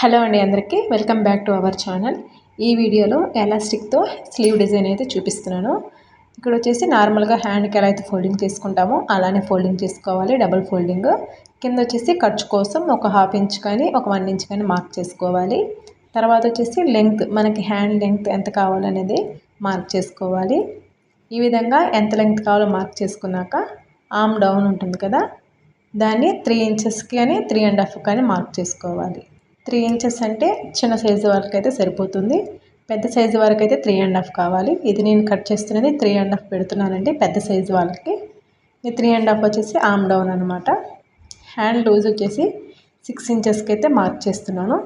Hello అండి అందరికీ. Welcome back to our channel. ఈ వీడియోలో ఎలాస్టిక్తో స్లీవ్ డిజైన్ అయితే చూపిస్తున్నాను. ఇక్కడ వచ్చేసి నార్మల్గా హ్యాండ్కి ఎలా అయితే ఫోల్డింగ్ చేసుకుంటామో అలానే ఫోల్డింగ్ చేసుకోవాలి. Double folding. కింద వచ్చేసి ఖర్చు కోసం ఒక హాఫ్ ఇంచ్ కానీ ఒక వన్ ఇంచ్ కానీ మార్క్ చేసుకోవాలి. తర్వాత వచ్చేసి లెంగ్త్ మనకి హ్యాండ్ లెంగ్త్ ఎంత కావాలనేది మార్క్ చేసుకోవాలి. ఈ విధంగా ఎంత లెంగ్త్ కావాలో మార్క్ చేసుకున్నాక ఆమ్ డౌన్ ఉంటుంది కదా దాన్ని త్రీ ఇంచెస్కి కానీ త్రీ అండ్ హాఫ్ కానీ మార్క్ చేసుకోవాలి. త్రీ ఇంచెస్ అంటే చిన్న సైజు వరకు అయితే సరిపోతుంది. పెద్ద సైజు వరకు అయితే త్రీ అండ్ హాఫ్ కావాలి. ఇది నేను కట్ చేస్తున్నది త్రీ అండ్ హాఫ్ పెడుతున్నానండి పెద్ద సైజు వాళ్ళకి. ఈ త్రీ అండ్ హాఫ్ వచ్చేసి ఆమ్ డౌన్ అనమాట హ్యాండ్ లూజ్ వచ్చేసి సిక్స్ ఇంచెస్కి అయితే మార్క్ చేస్తున్నాను.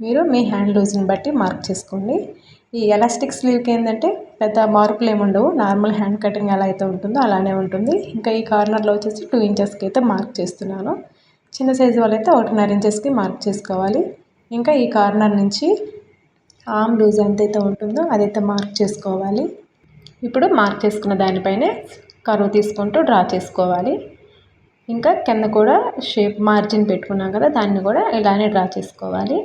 మీరు మీ హ్యాండ్ లూజ్ని బట్టి మార్క్ చేసుకోండి. ఈ ఎలాస్టిక్ స్లీవ్కి ఏంటంటే పెద్ద మార్పులు ఏముండవు నార్మల్ హ్యాండ్ కటింగ్ ఎలా అయితే ఉంటుందో అలానే ఉంటుంది. ఇంకా ఈ కార్నర్లో వచ్చేసి టూ ఇంచెస్కి అయితే మార్క్ చేస్తున్నాను. చిన్న సైజు వాళ్ళైతే ఒకటిన్నర ఇంచెస్కి మార్క్ చేసుకోవాలి. ఇంకా ఈ కార్నర్ నుంచి ఆమ్ లూజ్ ఎంతైతే ఉంటుందో అదైతే మార్క్ చేసుకోవాలి. ఇప్పుడు మార్క్ చేసుకున్న దానిపైనే కరువు తీసుకుంటూ డ్రా చేసుకోవాలి. ఇంకా కింద కూడా షేప్ మార్జిన్ పెట్టుకున్నాం కదా దాన్ని కూడా ఇలానే డ్రా చేసుకోవాలి.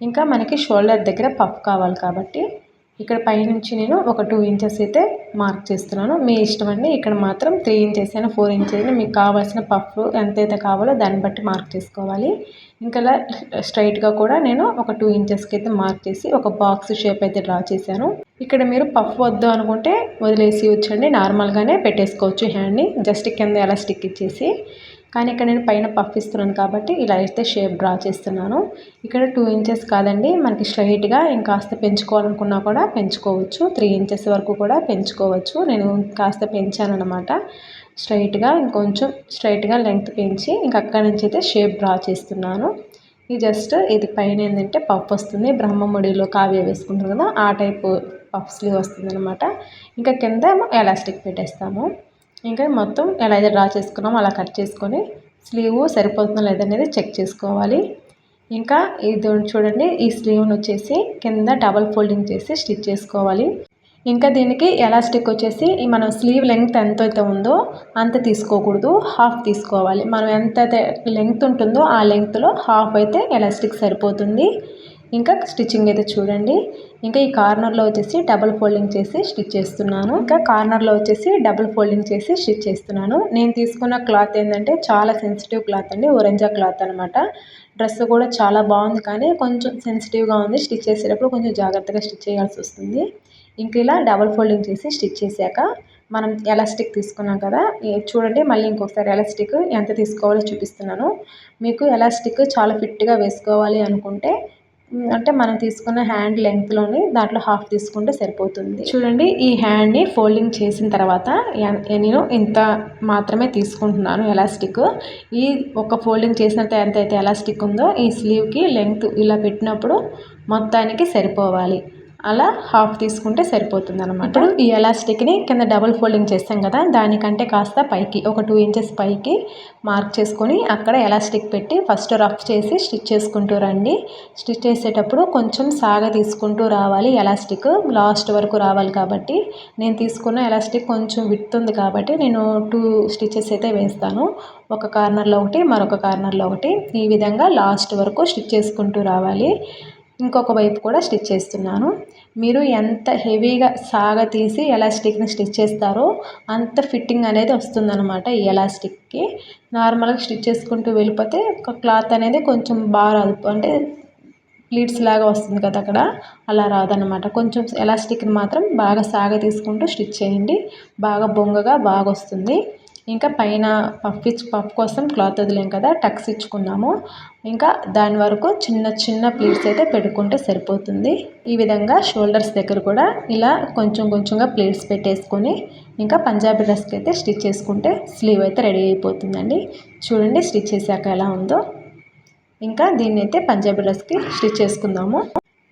ఇంకా మనకి షోల్డర్ దగ్గర పఫ్ కావాలి కాబట్టి ఇక్కడ పైనుంచి నేను ఒక టూ ఇంచెస్ అయితే మార్క్ చేస్తున్నాను. మీ ఇష్టం అండి. ఇక్కడ మాత్రం త్రీ ఇంచెస్ అయినా ఫోర్ ఇంచెస్ అయినా మీకు కావాల్సిన పఫ్ ఎంతైతే కావాలో దాన్ని బట్టి మార్క్ చేసుకోవాలి. ఇంకా స్ట్రైట్గా కూడా నేను ఒక టూ ఇంచెస్కి అయితే మార్క్ చేసి ఒక బాక్స్ షేప్ అయితే డ్రా చేశాను. ఇక్కడ మీరు పఫ్ వద్దు అనుకుంటే వదిలేసి వచ్చండి నార్మల్గానే పెట్టేసుకోవచ్చు హ్యాండ్ని. జస్ట్ కింద ఎలా స్టిక్ ఇచ్చేసి. కానీ ఇక్కడ నేను పైన పఫ్ ఇస్తున్నాను కాబట్టి ఇలా అయితే షేప్ డ్రా చేస్తున్నాను. ఇక్కడ టూ ఇంచెస్ కాదండి మనకి స్ట్రైట్గా ఇంకాస్త పెంచుకోవాలనుకున్నా కూడా పెంచుకోవచ్చు. త్రీ ఇంచెస్ వరకు కూడా పెంచుకోవచ్చు. నేను కాస్త పెంచాను అనమాట స్ట్రైట్గా ఇంకొంచెం స్ట్రైట్గా లెంగ్త్ పెంచి ఇంక అక్కడి నుంచి అయితే షేప్ డ్రా చేస్తున్నాను. ఇది జస్ట్ ఇది పైన ఏంటంటే పఫ్ వస్తుంది. బ్రహ్మముడిలో కావ్య వేసుకుంటారు కదా ఆ టైపు పఫ్ స్లీవ్ వస్తుంది అనమాట ఇంకా కింద ఎలాస్టిక్ పెట్టేస్తాము. ఇంకా మొత్తం ఎలా అయితే డ్రా చేసుకున్నామో అలా కట్ చేసుకొని స్లీవ్ సరిపోతుందో లేదనేది చెక్ చేసుకోవాలి. ఇంకా ఇది చూడండి ఈ స్లీవ్ని వచ్చేసి కింద డబల్ ఫోల్డింగ్ చేసి స్టిచ్ చేసుకోవాలి. ఇంకా దీనికి ఎలాస్టిక్ వచ్చేసి మనం స్లీవ్ లెంగ్త్ ఎంత అయితే ఉందో అంత తీసుకోకూడదు హాఫ్ తీసుకోవాలి. మనం ఎంత లెంగ్త్ ఉంటుందో ఆ లెంగ్త్లో హాఫ్ అయితే ఎలాస్టిక్ సరిపోతుంది. ఇంకా స్టిచ్చింగ్ అయితే చూడండి. ఇంకా ఈ కార్నర్లో వచ్చేసి డబుల్ ఫోల్డింగ్ చేసి స్టిచ్ చేస్తున్నాను. ఇంకా కార్నర్లో వచ్చేసి డబుల్ ఫోల్డింగ్ చేసి స్టిచ్ చేస్తున్నాను. నేను తీసుకున్న క్లాత్ ఏంటంటే చాలా సెన్సిటివ్ క్లాత్ అండి. ఒరెంజా క్లాత్ అనమాట డ్రెస్ కూడా చాలా బాగుంది కానీ కొంచెం సెన్సిటివ్గా ఉంది. స్టిచ్ చేసేటప్పుడు కొంచెం జాగ్రత్తగా స్టిచ్ చేయాల్సి వస్తుంది. ఇంక ఇలా డబుల్ ఫోల్డింగ్ చేసి స్టిచ్ చేశాక మనం ఎలాస్టిక్ తీసుకున్నాం కదా. చూడండి మళ్ళీ ఇంకొకసారి ఎలాస్టిక్ ఎంత తీసుకోవాలో చూపిస్తున్నాను. మీకు ఎలాస్టిక్ చాలా ఫిట్గా వేసుకోవాలి అనుకుంటే అంటే మనం తీసుకున్న హ్యాండ్ లెంగ్త్లోని దాంట్లో హాఫ్ తీసుకుంటే సరిపోతుంది. చూడండి ఈ హ్యాండ్ని ఫోల్డింగ్ చేసిన తర్వాత నేను ఇంత మాత్రమే తీసుకుంటున్నాను ఎలాస్టిక్ ఈ ఒక ఫోల్డింగ్ చేసినంత ఎంత అయితే ఎలాస్టిక్ ఉందో ఈ స్లీవ్కి లెంగ్త్ ఇలా పెట్టినప్పుడు మొత్తానికి సరిపోవాలి. అలా హాఫ్ తీసుకుంటే సరిపోతుంది అనమాట ఇప్పుడు ఈ ఎలాస్టిక్ని కింద డబుల్ ఫోల్డింగ్ చేస్తాం కదా దానికంటే కాస్త పైకి ఒక టూ ఇంచెస్ పైకి మార్క్ చేసుకొని అక్కడ ఎలాస్టిక్ పెట్టి ఫస్ట్ రఫ్ చేసి స్టిచ్ చేసుకుంటూ రండి. స్టిచ్ చేసేటప్పుడు కొంచెం సాగ తీసుకుంటూ రావాలి ఎలాస్టిక్ లాస్ట్ వరకు రావాలి కాబట్టి. నేను తీసుకున్న ఎలాస్టిక్ కొంచెం విత్తుంది కాబట్టి నేను టూ స్టిచ్చెస్ అయితే వేస్తాను. ఒక కార్నర్లో ఒకటి మరొక కార్నర్లో ఒకటి. ఈ విధంగా లాస్ట్ వరకు స్టిచ్ చేసుకుంటూ రావాలి. ఇంకొక వైపు కూడా స్టిచ్ చేస్తున్నాను. మీరు ఎంత హెవీగా సాగ తీసి ఎలాస్టిక్ని స్టిచ్ చేస్తారో అంత ఫిట్టింగ్ అనేది వస్తుందన్నమాట ఈ ఎలాస్టిక్కి. నార్మల్గా స్టిచ్ చేసుకుంటూ వెళ్ళిపోతే ఒక క్లాత్ అనేది కొంచెం బాగా రాదు. అంటే ప్లీట్స్ లాగా వస్తుంది కదా అక్కడ. అలా రాదనమాట కొంచెం ఎలాస్టిక్ని మాత్రం బాగా సాగ తీసుకుంటూ స్టిచ్ చేయండి. బాగా బొంగగా బాగా వస్తుంది ఇంకా పైన పఫ్ ఇచ్ పఫ్ కోసం క్లాత్ వదిలేం కదా టక్స్ ఇచ్చుకున్నాము. ఇంకా దాని వరకు చిన్న చిన్న ప్లీట్స్ అయితే పెట్టుకుంటే సరిపోతుంది. ఈ విధంగా షోల్డర్స్ దగ్గర కూడా ఇలా కొంచెం కొంచెంగా ప్లీట్స్ పెట్టేసుకొని ఇంకా పంజాబీ డ్రెస్కి అయితే స్టిచ్ చేసుకుంటే స్లీవ్ అయితే రెడీ అయిపోతుందండి. చూడండి స్టిచ్ చేశాక ఎలా ఉందో. ఇంకా దీన్ని అయితే పంజాబీ డ్రెస్కి స్టిచ్ చేసుకుందాము.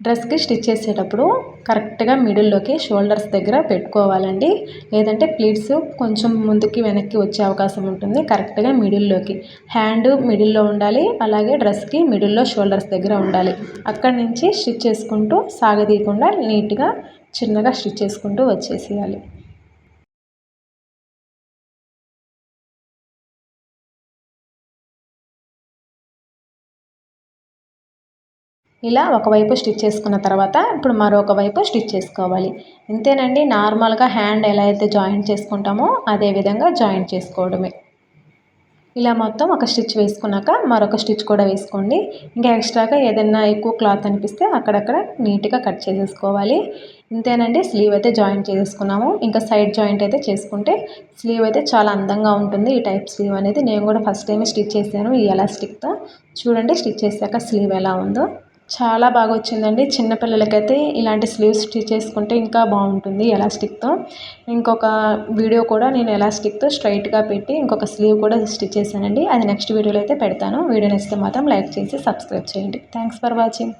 డ్రెస్కి స్టిచ్ చేసేటప్పుడు కరెక్ట్గా మిడిల్లోకి షోల్డర్స్ దగ్గర పెట్టుకోవాలండి. లేదంటే ప్లీట్స్ కొంచెం ముందుకి వెనక్కి వచ్చే అవకాశం ఉంటుంది. కరెక్ట్గా మిడిల్లోకి. హ్యాండ్ మిడిల్లో ఉండాలి అలాగే డ్రెస్కి మిడిల్లో షోల్డర్స్ దగ్గర ఉండాలి. అక్కడి నుంచి స్టిచ్ చేసుకుంటూ సాగదీయకుండా నీట్గా చిన్నగా స్టిచ్ చేసుకుంటూ వచ్చేసేయాలి. ఇలా ఒకవైపు స్టిచ్ చేసుకున్న తర్వాత ఇప్పుడు మరొక వైపు స్టిచ్ చేసుకోవాలి. ఇంతేనండి నార్మల్గా హ్యాండ్ ఎలా అయితే జాయింట్ చేసుకుంటామో అదే విధంగా జాయింట్ చేసుకోవడమే. ఇలా మొత్తం ఒక స్టిచ్ వేసుకున్నాక మరొక స్టిచ్ కూడా వేసుకోండి. ఇంకా ఎక్స్ట్రాగా ఏదైనా ఎక్కువ క్లాత్ అనిపిస్తే అక్కడక్కడ నీట్గా కట్ చేసేసుకోవాలి. ఇంతేనండి స్లీవ్ అయితే జాయింట్ చేసుకున్నాము. ఇంకా సైడ్ జాయింట్ అయితే చేసుకుంటే స్లీవ్ అయితే చాలా అందంగా ఉంటుంది. ఈ టైప్ స్లీవ్ అనేది నేను కూడా ఫస్ట్ టైం స్టిచ్ చేశాను ఈ ఎలాస్టిక్తో. చూడండి స్టిచ్ చేశాక స్లీవ్ ఎలా ఉందో. చాలా బాగా వచ్చిందండి. చిన్నపిల్లలకైతే ఇలాంటి స్లీవ్స్ స్టిచ్ చేసుకుంటే ఇంకా బాగుంటుంది ఎలాస్టిక్తో. ఇంకొక వీడియో కూడా నేను ఎలాస్టిక్తో స్ట్రైట్గా పెట్టి ఇంకొక స్లీవ్ కూడా స్టిచ్ చేశానండి. అది నెక్స్ట్ వీడియోలో అయితే పెడతాను. వీడియో నచ్చితే మాత్రం లైక్ చేసి సబ్స్క్రైబ్ చేయండి. Thanks for watching.